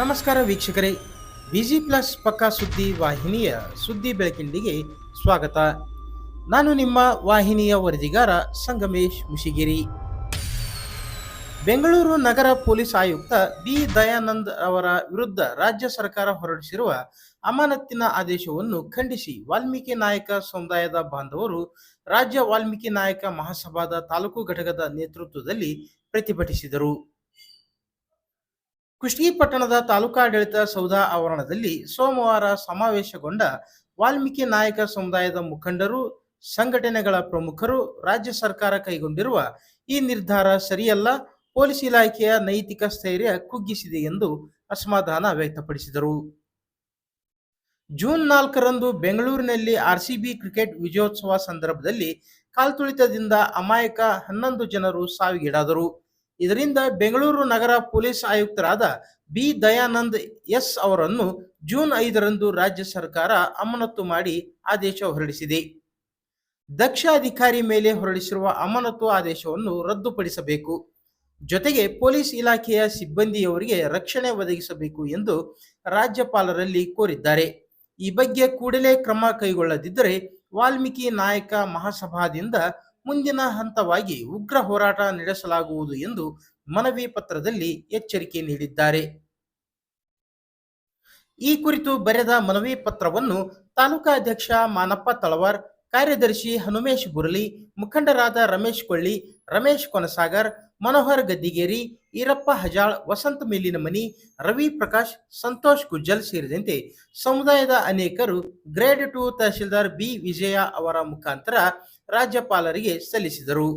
ನಮಸ್ಕಾರ ವೀಕ್ಷಕರೇ, busy plus ಪಕ್ಕಾ ಸುದ್ದಿ ವಾಹಿನಿಯ ಸುದ್ದಿ ಬೆಳಕಿಂಡಿಗೆ ಸ್ವಾಗತ. ನಾನು ನಿಮ್ಮ ವಾಹಿನಿಯ ವರದಿಗಾರ ಸಂಗಮೇಶ್ ಮುಷಿಗಿರಿ. ಬೆಂಗಳೂರು ನಗರ ಪೊಲೀಸ್ ಆಯುಕ್ತ ಬಿ. ದಯಾನಂದ್ ಅವರ ವಿರುದ್ಧ ರಾಜ್ಯ ಸರ್ಕಾರ ಹೊರಡಿಸಿರುವ ಅಮಾನತ್ತಿನ ಆದೇಶವನ್ನು ಖಂಡಿಸಿ ವಾಲ್ಮೀಕಿ ನಾಯಕ ಸಮುದಾಯದ ಬಾಂಧವರು ರಾಜ್ಯ ವಾಲ್ಮೀಕಿ ನಾಯಕ ಮಹಾಸಭಾದ ತಾಲೂಕು ಘಟಕದ ನೇತೃತ್ವದಲ್ಲಿ ಪ್ರತಿಭಟಿಸಿದರು. ಕುಷ್ಟಗಿ ಪಟ್ಟಣದ ತಾಲೂಕಾಡಳಿತ ಸೌಧ ಆವರಣದಲ್ಲಿ ಸೋಮವಾರ ಸಮಾವೇಶಗೊಂಡ ವಾಲ್ಮೀಕಿ ನಾಯಕ ಸಮುದಾಯದ ಮುಖಂಡರು, ಸಂಘಟನೆಗಳ ಪ್ರಮುಖರು, ರಾಜ್ಯ ಸರ್ಕಾರ ಕೈಗೊಂಡಿರುವ ಈ ನಿರ್ಧಾರ ಸರಿಯಲ್ಲ, ಪೊಲೀಸ್ ಇಲಾಖೆಯ ನೈತಿಕ ಸ್ಥೈರ್ಯ ಕುಗ್ಗಿಸಿದೆ ಎಂದು ಅಸಮಾಧಾನ ವ್ಯಕ್ತಪಡಿಸಿದರು. ಜೂನ್ ನಾಲ್ಕರಂದು ಬೆಂಗಳೂರಿನಲ್ಲಿ ಆರ್ಸಿಬಿ ಕ್ರಿಕೆಟ್ ವಿಜಯೋತ್ಸವ ಸಂದರ್ಭದಲ್ಲಿ ಕಾಲ್ತುಳಿತದಿಂದ ಅಮಾಯಕ ಹನ್ನೊಂದು ಜನರು ಸಾವಿಗೀಡಾದರು. ಇದರಿಂದ ಬೆಂಗಳೂರು ನಗರ ಪೊಲೀಸ್ ಆಯುಕ್ತರಾದ ಬಿ ದಯಾನಂದ್ ಎಸ್ ಅವರನ್ನು ಜೂನ್ ಐದರಂದು ರಾಜ್ಯ ಸರ್ಕಾರ ಅಮಾನತು ಮಾಡಿ ಆದೇಶ ಹೊರಡಿಸಿದೆ. ದಕ್ಷ ಅಧಿಕಾರಿ ಮೇಲೆ ಹೊರಡಿಸಿರುವ ಅಮಾನತು ಆದೇಶವನ್ನು ರದ್ದುಪಡಿಸಬೇಕು. ಜೊತೆಗೆ ಪೊಲೀಸ್ ಇಲಾಖೆಯ ಸಿಬ್ಬಂದಿಯವರಿಗೆ ರಕ್ಷಣೆ ಒದಗಿಸಬೇಕು ಎಂದು ರಾಜ್ಯಪಾಲರಲ್ಲಿ ಕೋರಿದ್ದಾರೆ. ಈ ಬಗ್ಗೆ ಕೂಡಲೇ ಕ್ರಮ ಕೈಗೊಳ್ಳದಿದ್ದರೆ ವಾಲ್ಮೀಕಿ ನಾಯಕ ಮಹಾಸಭಾದಿಂದ ಮುಂದಿನ ಹಂತವಾಗಿ ಉಗ್ರ ಹೋರಾಟ ನಡೆಸಲಾಗುವುದು ಎಂದು ಮನವಿ ಪತ್ರದಲ್ಲಿ ಎಚ್ಚರಿಕೆ ನೀಡಿದ್ದಾರೆ. ಈ ಕುರಿತು ಬರೆದ ಮನವಿ ಪತ್ರವನ್ನು ತಾಲೂಕಾಧ್ಯಕ್ಷ ಮಾನಪ್ಪ ತಳವಾರ್ ಕಾರ್ಯದರ್ಶಿ ಹನುಮೇಶ್ ಬುರಲಿ ಮುಖಂಡರಾದ ರಮೇಶ್ ಕೊಳ್ಳಿ, ರಮೇಶ್ ಕೊನಸಾಗರ್, ಮನೋಹರ್ ಗದ್ದಿಗೇರಿ, ಈರಪ್ಪ ಹಜಾಳ್, ವಸಂತ ಮೇಲಿನಮನಿ, ರವಿ ಪ್ರಕಾಶ್, ಸಂತೋಷ್ ಗುಜ್ಜಲ್ ಸೇರಿದಂತೆ ಸಮುದಾಯದ ಅನೇಕರು grade two tahsildar B Vijaya ಅವರ ಮುಖಾಂತರ ರಾಜ್ಯಪಾಲರಿಗೆ ಸಲ್ಲಿಸಿದರು.